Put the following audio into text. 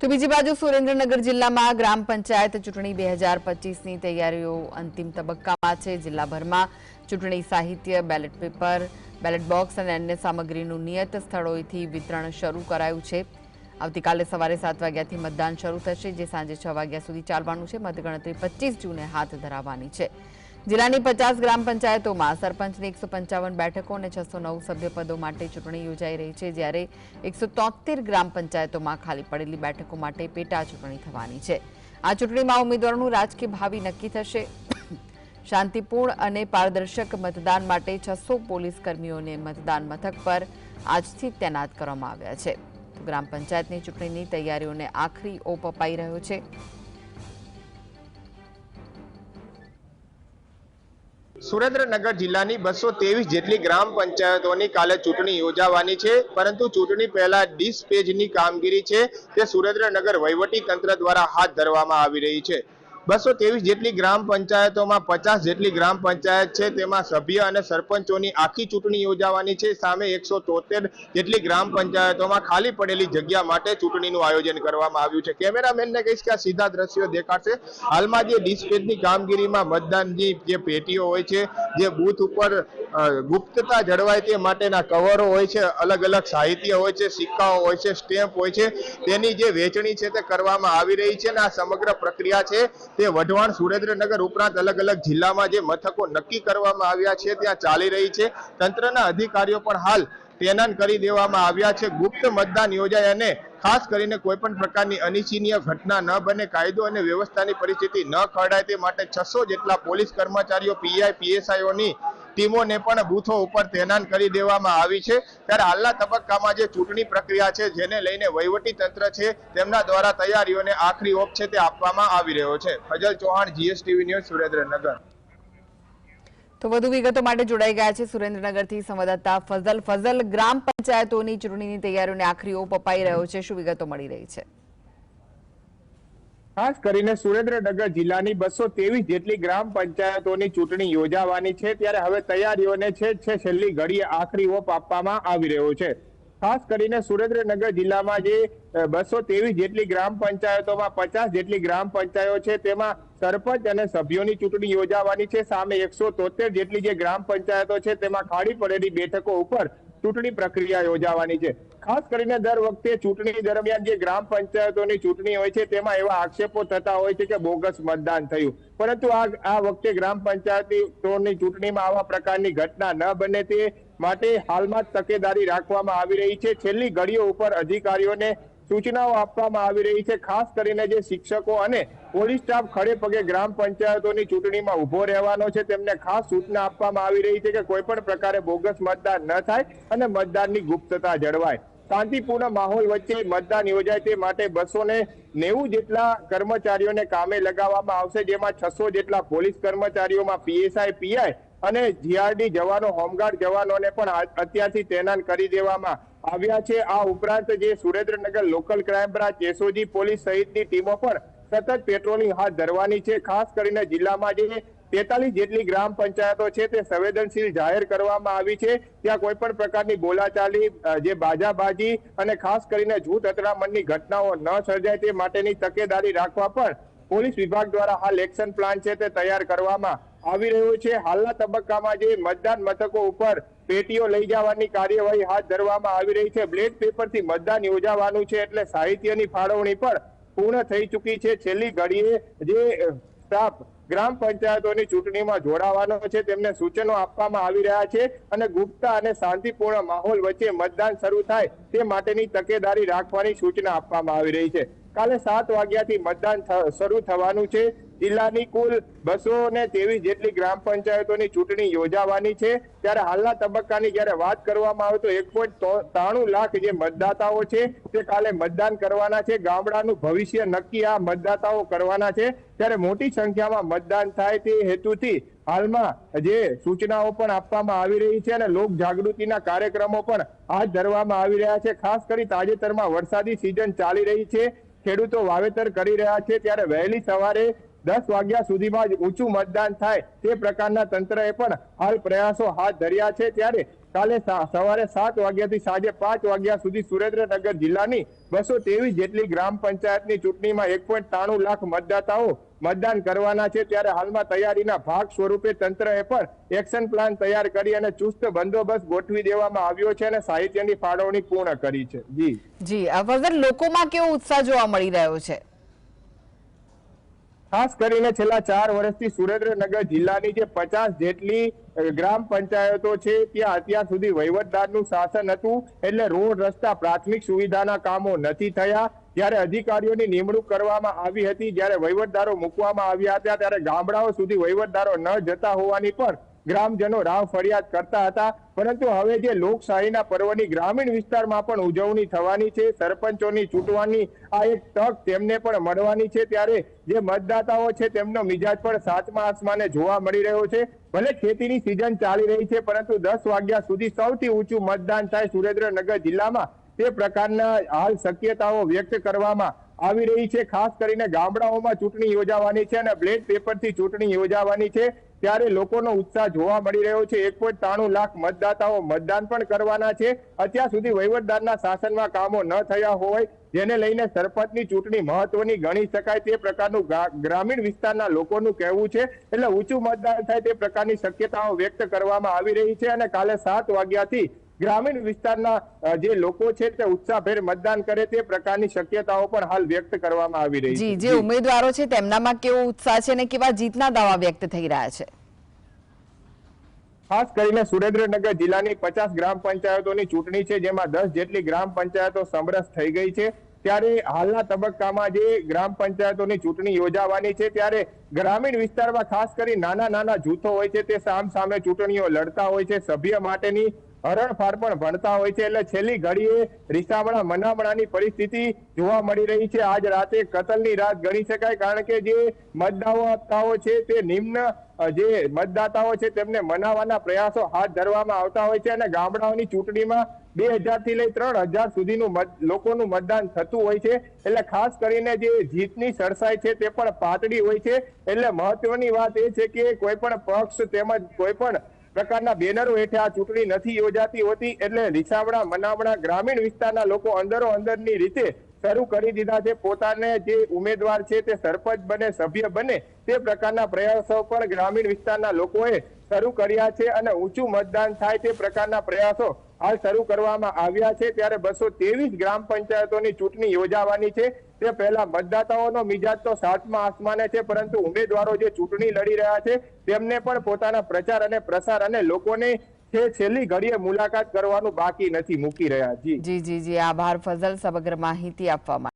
તો બીજી બાજુ સુરેન્દ્રનગર જિલ્લામાં ગ્રામ પંચાયત ચૂંટણી બે હજાર પચીસની તૈયારીઓ અંતિમ તબક્કામાં છે. જિલ્લાભરમાં ચૂંટણી સાહિત્ય, બેલેટ પેપર, બેલેટ બોક્સ અને અન્ય સામગ્રીનું નિયત સ્થળોએથી વિતરણ શરૂ કરાયું છે. આવતીકાલે સવારે સાત વાગ્યાથી મતદાન શરૂ થશે, જે સાંજે છ વાગ્યા સુધી ચાલવાનું છે. મતગણતરી પચીસ જૂને હાથ ધરાવવાની છે. જિલ્લાની પચાસ ગ્રામ પંચાયતોમાં સરપંચની એકસો પંચાવન બેઠકો અને છસો નવ સભ્યપદો માટે ચૂંટણી યોજાઈ રહી છે, જ્યારે એકસો તોતેર ગ્રામ પંચાયતોમાં ખાલી પડેલી બેઠકો માટે પેટા ચૂંટણી થવાની છે. આ ચૂંટણીમાં ઉમેદવારોનું રાજકીય ભાવિ નક્કી થશે. શાંતિપૂર્ણ અને પારદર્શક મતદાન માટે છસો પોલીસ કર્મીઓને મતદાન મથક પર આજથી તૈનાત કરવામાં આવ્યા છે. ગ્રામ પંચાયતની ચૂંટણીની તૈયારીઓને આખરી ઓપ અપાઈ રહ્યો છે. સુરેન્દ્રનગર જિલ્લાની બસો ત્રેવીસ જેટલી ગ્રામ પંચાયતોની કાલે ચૂંટણી યોજાવાની છે, પરંતુ ચૂંટણી પહેલા ડિસ્પેજની કામગીરી છે તે સુરેન્દ્રનગર વહીવટી તંત્ર દ્વારા હાથ ધરવામાં આવી રહી છે. બસો ત્રેવીસ જેટલી ગ્રામ પંચાયતોમાં પચાસ જેટલી ગ્રામ પંચાયત છે. તેમાં સભ્ય અને સરપંચોની આખી ચૂંટણી યોજાવાની છે. સામે એકસો તોતેર જેટલી ગ્રામ પંચાયતોમાં ખાલી પડેલી જગ્યા માટે ચૂંટણીનું આયોજન કરવામાં આવ્યું છે. કેમેરામેનને કહીશ કે આ સીધા દ્રશ્યો દેખાડશે. હાલમાં જે ડિસ્પેચની કામગીરીમાં મતદાનની જે પેટીઓ હોય છે, જે બૂથ ઉપર ગુપ્તતા જળવાય તે માટેના કવરો હોય છે અલગ અલગ સાહિત્ય હોય છે, સિક્કાઓ હોય છે, સ્ટેમ્પ હોય છે, તેની જે વેચણી છે તે કરવામાં આવી રહી છે અને આ સમગ્ર પ્રક્રિયા છે તે વઢવાણ સુરેન્દ્રનગર ઉપરાંત અલગ અલગ જિલ્લામાં જે મથકો નક્કી કરવામાં આવ્યા છે, ત્યાં ચાલી રહી છે. તંત્રના અધિકારીઓ પણ હાલ તૈનાત કરી દેવામાં આવ્યા છે. ગુપ્ત મતદાન યોજાય અને ખાસ કરીને કોઈ પણ પ્રકારની અનિચ્છનીય ઘટના ન બને, કાયદો અને વ્યવસ્થાની પરિસ્થિતિ ન ખરડાય તે માટે છસો જેટલા પોલીસ કર્મચારીઓ, પીઆઈ, પીએસઆઈઓની ટીમોને પણ બૂથો ઉપર તૈનાત કરી દેવામાં આવી છે. ત્યારે હાલના તબક્કામાં જે ચૂંટણી પ્રક્રિયા છે, જેને લઈને વહીવટી તંત્ર છે, તેમના દ્વારા તૈયારીઓને આખરી ઓપ છે તે આપવામાં આવી રહ્યો છે. Fazal Chauhan, GSTV news, Surendranagar. તો વધુ વિગતો માટે જોડાઈ ગયા છે સુરેન્દ્રનગરથી સંવાદદાતા ફઝલ. ફઝલ, ગ્રામ પંચાયતોની ચૂંટણીની તૈયારીઓને આખરી ઓપ અપાઈ રહ્યો છે. શું વિગતો મળી રહી છે? ખાસ કરીને સુરેન્દ્રનગર જિલ્લાની બસો તેવીસ જેટલી ગ્રામ પંચાયતોની ચૂંટણી યોજાવાની છે, ત્યારે હવે તૈયારીઓને છે છે, છેલ્લી ઘડીએ આખરી ઓપ આપવામાં આવી રહ્યો છે. ખાસ કરીને સુરેન્દ્રનગર જિલ્લામાં જે બસો તેવીસ જેટલી ગ્રામ પંચાયતોમાં પચાસ જેટલી ગ્રામ પંચાયતો છે, તેમાં સરપંચ અને સભ્યોની ચૂંટણી યોજાવાની છે, સામે એકસો જેટલી જે ગ્રામ પંચાયતો છે, તેમાં ખાલી પડેલી બેઠકો ઉપર ચૂંટણી પ્રક્રિયા યોજાવાની છે. ખાસ કરીને દર વખતે ચૂંટણી દરમિયાન જે ગ્રામ પંચાયતોની ચૂંટણી હોય છે, તેમાં એવા આક્ષેપો થતા હોય છે કે બોગસ મતદાન થયું. પરંતુ આ આ વખતે ગ્રામ પંચાયતોની ચૂંટણીમાં આવા પ્રકારની ઘટના ન બને તે માટે હાલમાં તકેદારી રાખવામાં આવી રહી છે. છેલ્લી ઘડીઓ ઉપર અધિકારીઓને સૂચનાઓ આપવામાં આવી રહી છે. ખાસ કરીને જે શિક્ષકો અને પોલીસ સ્ટાફ ખડે પગે ગ્રામ પંચાયતોની ચૂંટણીમાં ઊભો રહેવાનો છે, તેમને ખાસ સૂચના આપવામાં આવી રહી છે કે કોઈ પણ પ્રકારે બોગસ મતદાન ન થાય અને મતદાનની ગુપ્તતા જળવાય. શાંતિપૂર્ણ માહોલ વચ્ચે મતદાન યોજાય તે માટે બસો ને નેવું જેટલા કર્મચારીઓને કામે લગાવવામાં આવશે, જેમાં છસો જેટલા પોલીસ કર્મચારીઓમાં પીએસઆઈ, પીઆઈ અને જીઆરડી જવાનો, હોમગાર્ડ જવાનોને પણ અત્યારથી તૈનાત કરી દેવામાં આવ્યા છે. આ ઉપરાંત જે Surendranagar local crime branch SOG police સહિતની ટીમો પણ સતત પેટ્રોલિંગ હાથ ધરવાની છે. ખાસ કરીને જિલ્લામાં જે તેતાલીસ જેટલી ગ્રામ પંચાયતો છે, તે સંવેદનશીલ જાહેર કરવામાં આવી છે. ત્યાં કોઈ પણ પ્રકારની બોલાચાલી જે બાજાબાજી અને ખાસ કરીને જૂથ અથડામણની ઘટનાઓ ન સર્જાય તે માટેની તકેદારી રાખવા પણ પોલીસ વિભાગ દ્વારા હાલ એક્શન પ્લાન છે તે તૈયાર કરવામાં આવી રહ્યો છે. હાલના તબક્કામાં જે મતદાન મથકો ઉપર પેટીઓ લઈ જવાની કાર્યવાહી હાથ ધરવામાં આવી રહી છે. બ્લેક પેપરથી મતદાન યોજાવાનું છે એટલે સાહિત્યની ફાળવણી પણ પૂર્ણ થઈ ચૂકી છે. છેલ્લી ઘડીએ જે સ્ટાફ ગ્રામ પંચાયતોની ચૂંટણીમાં જોડાવાનો છે, તેમને સૂચનો આપવામાં આવી રહ્યા છે અને ગુપ્તા અને શાંતિપૂર્ણ માહોલ વચ્ચે મતદાન શરૂ થાય તે માટેની તકેદારી રાખવાની સૂચના આપવામાં આવી રહી છે. કાલે સાત વાગ્યાથી મતદાન શરૂ થવાનું છે. જિલ્લાની કુલ બસો ને ત્રેવીસ જેટલી ગ્રામ પંચાયતોની ચૂંટણી યોજાવાની છે. ત્યારે હાલના તબક્કાની જ્યારે વાત કરવામાં આવે તો એક પોઈન્ટ ત્રાણું લાખ જે મતદાતાઓ છે, તે કાલે મતદાન કરવાના છે. ગામડાનું ભવિષ્ય નક્કી આ મતદાતાઓ કરવાના છે. ત્યારે મોટી સંખ્યામાં મતદાન થાય તે હેતુથી હાલમાં જે સૂચનાઓ પણ આપવામાં આવી રહી છે અને લોક જાગૃતિના કાર્યક્રમો પણ હાથ ધરવામાં આવી રહ્યા છે. ખાસ કરી તાજેતરમાં વરસાદી સિઝન ચાલી રહી છે. ખેડૂતો વાવેતર કરી રહ્યા છે. ત્યારે વહેલી સવારે દસ વાગ્યા સુધીમાં જ ઊંચું મતદાન થાય તે પ્રકારના તંત્રએ પણ હાલ પ્રયાસો હાથ ધર્યા છે. ત્યારે કાલે સવારે સાત વાગ્યાથી સાંજે પાંચ વાગ્યા સુધી સુરેન્દ્રનગર જિલ્લાની બસો ત્રેવીસ જેટલી ગ્રામ પંચાયતની ચૂંટણીમાં એક પોઈન્ટ ત્રાણું લાખ મતદાતાઓ મતદાન કરવાના છે. ત્યારે હાલમાં તૈયારીના ભાગ સ્વરૂપે તંત્રએ પણ એક્શન પ્લાન તૈયાર કરી અને ચુસ્ત બંદોબસ્ત ગોઠવી દેવામાં આવ્યો છે અને સાહિત્યની ફાળવણી પૂર્ણ કરી છે. જી. જી. વગર લોકોમાં કેવો ઉત્સાહ જોવા મળી રહ્યો છે? ખાસ કરીને છેલ્લા ચાર વર્ષથી સુરેન્દ્રનગર જિલ્લાની જે પચાસ જેટલી ગ્રામ પંચાયતો છે, ત્યાં અત્યાર સુધી વહીવટદારનું શાસન હતું, એટલે રોડ રસ્તા, પ્રાથમિક સુવિધાના કામો નથી થયા. જ્યારે અધિકારીઓની નિમણૂક કરવામાં આવી હતી, જ્યારે વહીવટદારો મૂકવામાં આવ્યા હતા, ત્યારે ગામડાઓ સુધી વહીવટદારો ન જતા હોવાની પણ ગ્રામજનો રાવ ફરિયાદ કરતા હતા, પરંતુ હવે જે લોકશાહીના પર્વની ગ્રામીણ વિસ્તારમાં પણ ઉજવણી થવાની છે, સરપંચોની ચૂંટવાની આ એક તક તેમને પણ મળવાની છે, ત્યારે જે મતદાતાઓ છે તેમનો મિજાજ પણ સાતમા આસમાને જોવા મળી રહ્યો છે. ભલે ખેતીની સિઝન ચાલી રહી છે, પરંતુ દસ વાગ્યા સુધી સૌથી ઊંચું મતદાન થાય સુરેન્દ્રનગર જિલ્લામાં. તે પ્રકારના હાલ શક્યતાઓ વ્યક્ત કરવામાં આવી રહી છે, ખાસ કરીને ગામડાઓમાં ચૂંટણી યોજાવાની છે અને બ્લેડ પેપરથી ચૂંટણી યોજાવાની છે. ત્યારે લોકોનો ઉત્સાહ જોવા મળી રહ્યો છે. એક લાખ મતદાતાઓ મતદાન પણ કરવાના છે. અત્યાર સુધી વહીવટદારના શાસનમાં કામો ન થયા હોય, જેને લઈને સરપંચની ચૂંટણી મહત્વની ગણી શકાય તે પ્રકારનું ગ્રામીણ વિસ્તારના લોકોનું કહેવું છે. એટલે ઊંચું મતદાન થાય તે પ્રકારની શક્યતાઓ વ્યક્ત કરવામાં આવી રહી છે અને કાલે સાત વાગ્યાથી ગ્રામીણ વિસ્તારના જે લોકો છે તે ઉત્સાહભેર મતદાન કરે તે પ્રકારની શક્યતાઓ પણ હાલ વ્યક્ત કરવામાં આવી રહી છે. જે ઉમેદવારો છે તેમનામાં કેવો ઉત્સાહ છે અને કેવા જીતના દાવા વ્યક્ત થઈ રહ્યા છે? ખાસ કરીને સુરેન્દ્રનગર જિલ્લાની પચાસ ગ્રામ પંચાયતોની ચૂંટણી છે જેમાં દસ જેટલી ગ્રામ પંચાયતો સમરસ થઈ ગઈ છે. ત્યારે હાલના તબક્કામાં જે ગ્રામ પંચાયતોની ચૂંટણી યોજાવાની છે ત્યારે ગ્રામીણ વિસ્તારમાં ખાસ કરી નાના નાના જૂથો હોય છે તે સામ સામે ચૂંટણીઓ લડતા હોય છે. સભ્ય માટેની હરણફાર પણ ભણતા હોય છે એટલે છેલ્લી ઘડીએ રીસામણા મનામણાની પરિસ્થિતિ જોવા મળી રહી છે. આજ રાતે કતલની રાત ગણી શકાય કારણ કે જે મતદાતાઓ છે તે નિમ્ન જે મતદાતાઓ છે તેમને મનાવવાના પ્રયાસો હાથ ધરવામાં આવતા હોય છે અને ગામડાઓની ચૂંટણીમાં બે હજારથી લઈ ત્રણ હજાર સુધીનું લોકોનું મતદાન થતું હોય છે. એટલે ખાસ કરીને જે જીતની સરસાઈ છે તે પણ પાતળી હોય છે. એટલે મહત્વની વાત એ છે કે કોઈ પણ પક્ષ તેમજ કોઈ પણ પ્રકારના બેનરો હેઠળ આ ચૂંટણી નથી યોજાતી હોતી એટલે રીસાવડા, મનાવડા ગ્રામીણ વિસ્તારના લોકો અંદરો અંદરની રીતે શરૂ કરી દીધા છે. પોતાને જે ઉમેદવાર છે તે સરપંચ બને, સભ્ય બને તે પ્રકારના પ્રયાસો પણ ગ્રામીણ વિસ્તારના લોકોએ શરૂ કર્યા છે અને ઊંચું મતદાન થાય તે પ્રકારના પ્રયાસો હાલ શરૂ કરવામાં આવ્યા છે. ત્યારે બસો ગ્રામ પંચાયતોની ચૂંટણી યોજાવાની છે. તે પહેલા મતદાતાઓનો મિજાજ તો સાતમા આસમાને છે, પરંતુ ઉમેદવારો જે ચૂંટણી લડી રહ્યા છે, તેમને પણ પોતાના પ્રચાર અને પ્રસાર અને લોકોને છે, છેલ્લી ઘડીએ મુલાકાત કરવાનું બાકી નથી મૂકી રહ્યા. જી. જી જી આભાર ફઝલ સમગ્ર માહિતી આપવા